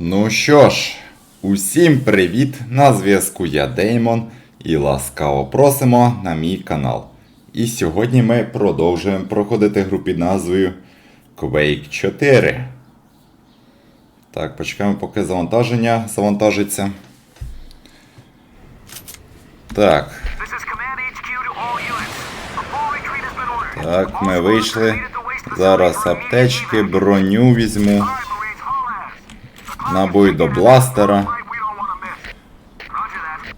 Ну що ж, усім привіт! На зв'язку я Деймон і ласкаво просимо на мій канал. І сьогодні ми продовжуємо проходити гру під назвою Quake 4. Так, почекаємо, поки завантаження завантажиться. Так, так, ми вийшли. Зараз аптечки, броню візьму. Miss. Roger that.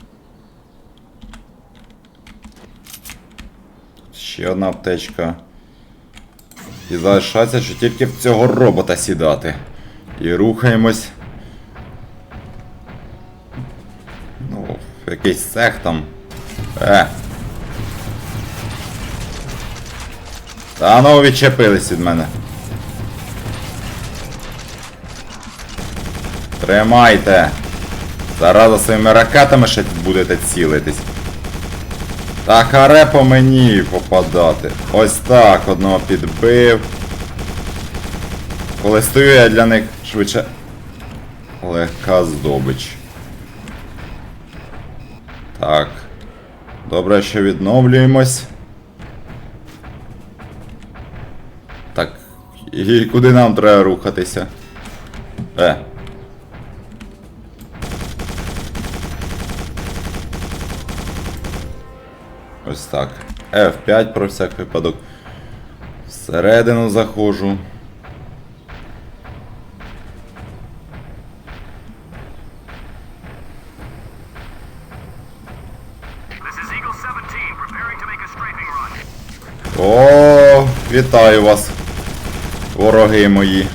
Ще одна аптечка. І залишається, що тільки в цього робота сідати. І рухаємось. Ну, якийсь цех там. Е. Та ну відчепились від мене. Тримайте. Зараз за своїми ракетами ще будете цілитись. Та харе по мені попадати. Ось так одного підбив. Коли стою я для них швидше. Легка здобич. Так. Добре, що відновлюємось. Так. І куди нам треба рухатися? Е. Ось так. F5 про всяк випадок. Всередину заходжу. This Eagle 17, preparing to make a strafing run. О, вітаю вас, вороги мої.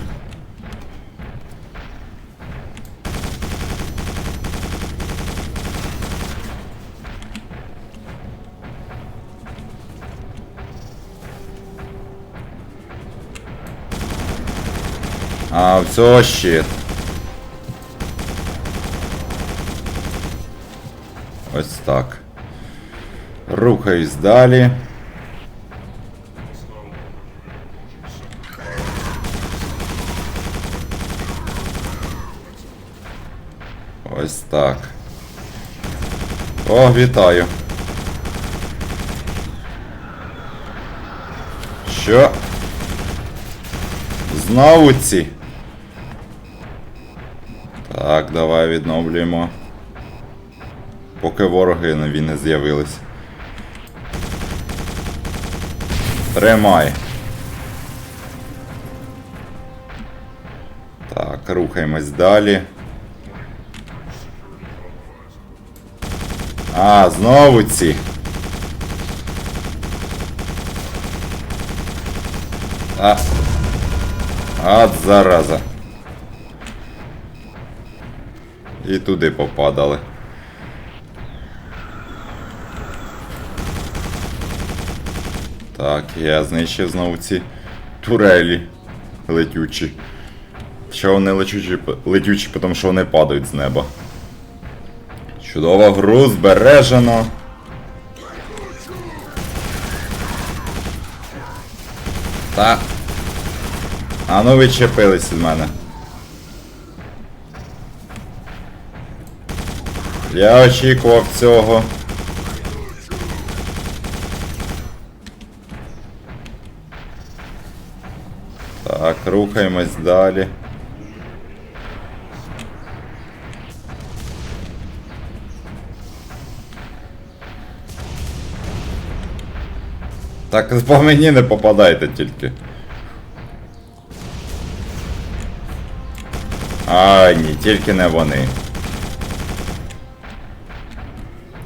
А, все, щит. Ось так. Рухаюсь далі. Ось так. О, вітаю. Що? Знову ці. Так, давай відновлюємо. Поки вороги нові не з'явились. Тримай. Так, рухаємось далі. А, знову ці. А. От зараза. І туди попадали. Так, я знищив знову ці турелі летючі. Що вони летючі, летючі, тому що вони падають з неба. Чудово, гру збережено. Та. А ну відчепились від мене. Я очікував цього. Так, рухаємось далі. Так по мені не попадайте тільки. А, ні, тільки не вони.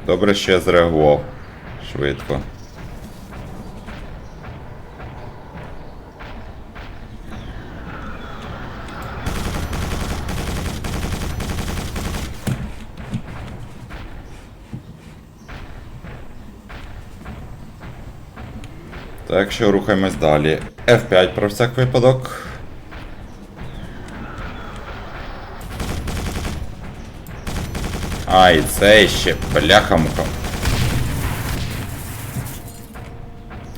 Добре, що я зреагував швидко. Так що рухаємось далі. F5 про всяк випадок. А, і це ще бляха-муха.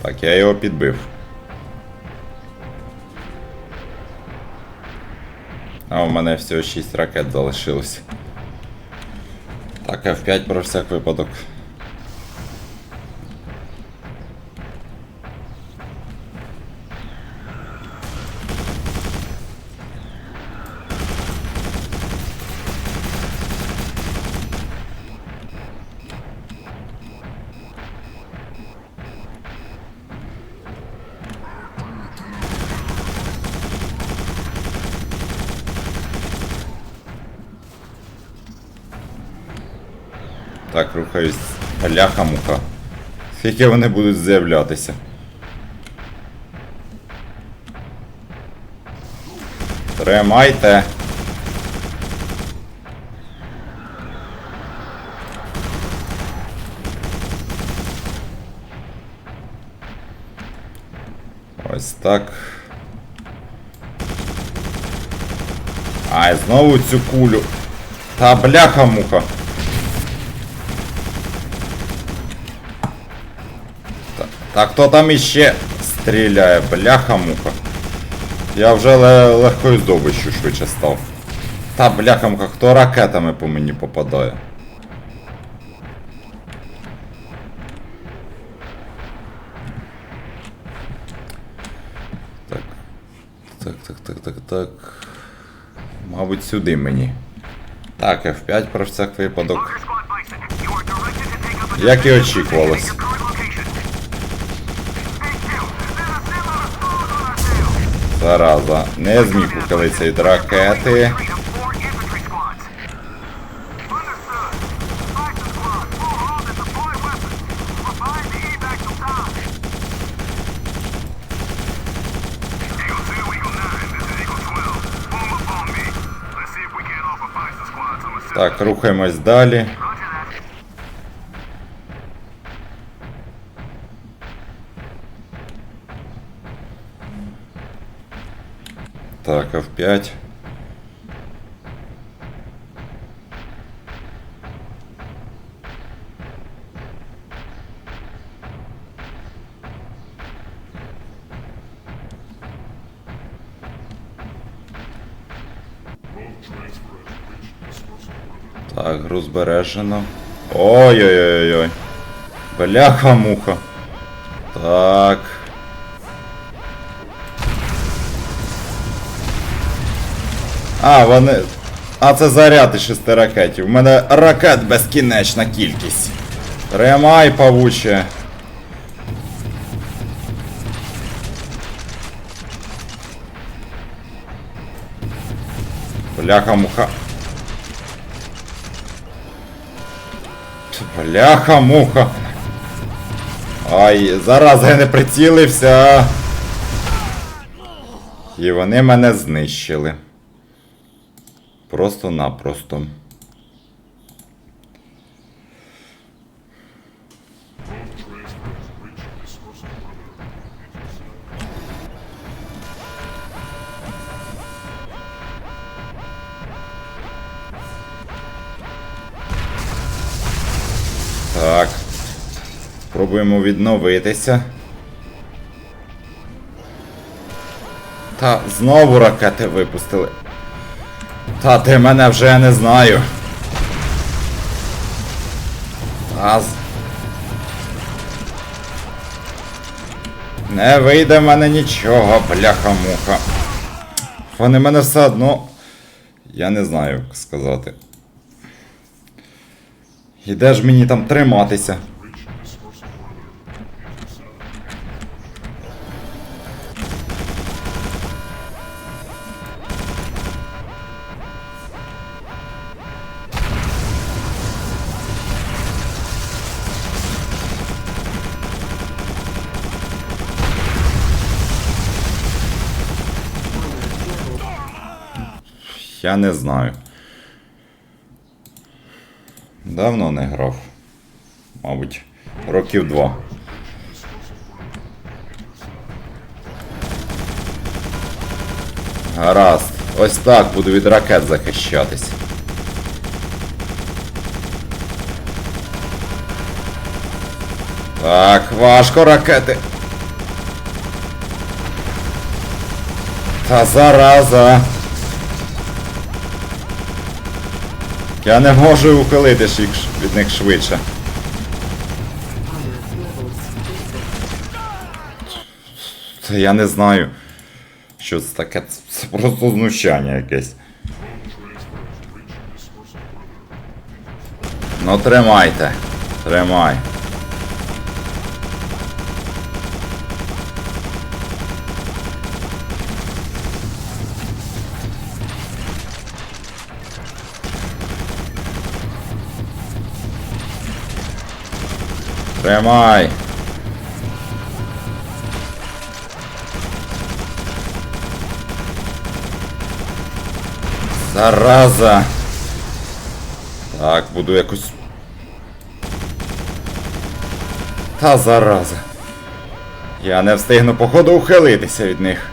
Так, я його підбив. А у мене всього 6 ракет залишилось. Так, F5 про всяк випадок. Так, рухаюсь. Ляха-муха. Скільки вони будуть з'являтися? Тримайте. Ось так. Ай, знову цю кулю. Та бляха-муха. Та, хто там іще стріляє? Бляха-муха. Я вже легкою здобиччю швидше став. Та бляха-муха, хто ракетами по мені попадає? Так. Так, так, так, так, так. Мабуть, сюди мені. Так, F5 про всяк випадок. Як і очікувалось. Can't offer Bison squad some assistance. Так, рухаємось далі. Так, F5. Так, груз збережено. Ой-ой-ой-ой. Бляха-муха. Так. А, вони. А це заряд із шести ракетів. У мене ракет безкінечна кількість. Тримай, павуче. Бляха-муха. Бляха-муха. Ай, зараз я не прицілився. І вони мене знищили. Просто-напросто. Так. Пробуємо відновитися. Та знову ракети випустили. Та ти мене вже не знаю. Та з... Не вийде в мене нічого, бляха-муха. Вони мене все одно. Я не знаю, як сказати. І де ж мені там триматися? Я не знаю. Давно не грав. Мабуть, років два. Гаразд. Ось так буду від ракет захищатись. Так, важко ракети. Та зараза. Я не можу ухилитись від них швидше. Це я не знаю. Що це таке? Це просто знущання якесь. Ну тримайте. Тримай. Тримай. Зараза. Так, буду якось. Та зараза. Я не встигну, походу, ухилитися від них.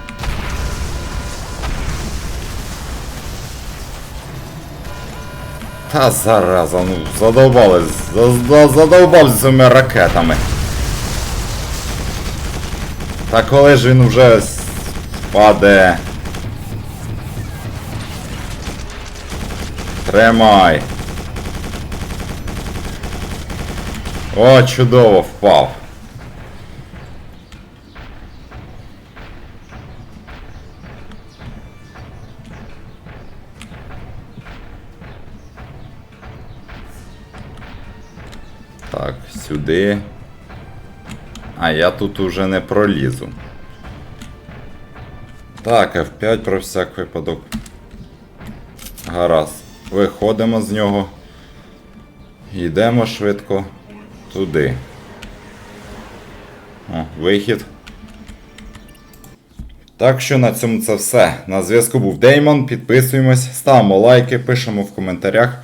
Та зараза, ну задовбали, за- за- задовбав з цими ракетами. Та коли ж він вже с- впаде. Тримай. О, чудово впав. Сюди. А я тут уже не пролізу. Так, F5 про всяк випадок. Гаразд. Виходимо з нього. Йдемо швидко туди. О, вихід. Так що на цьому це все. На зв'язку був Деймон. Підписуємось, ставимо лайки, пишемо в коментарях.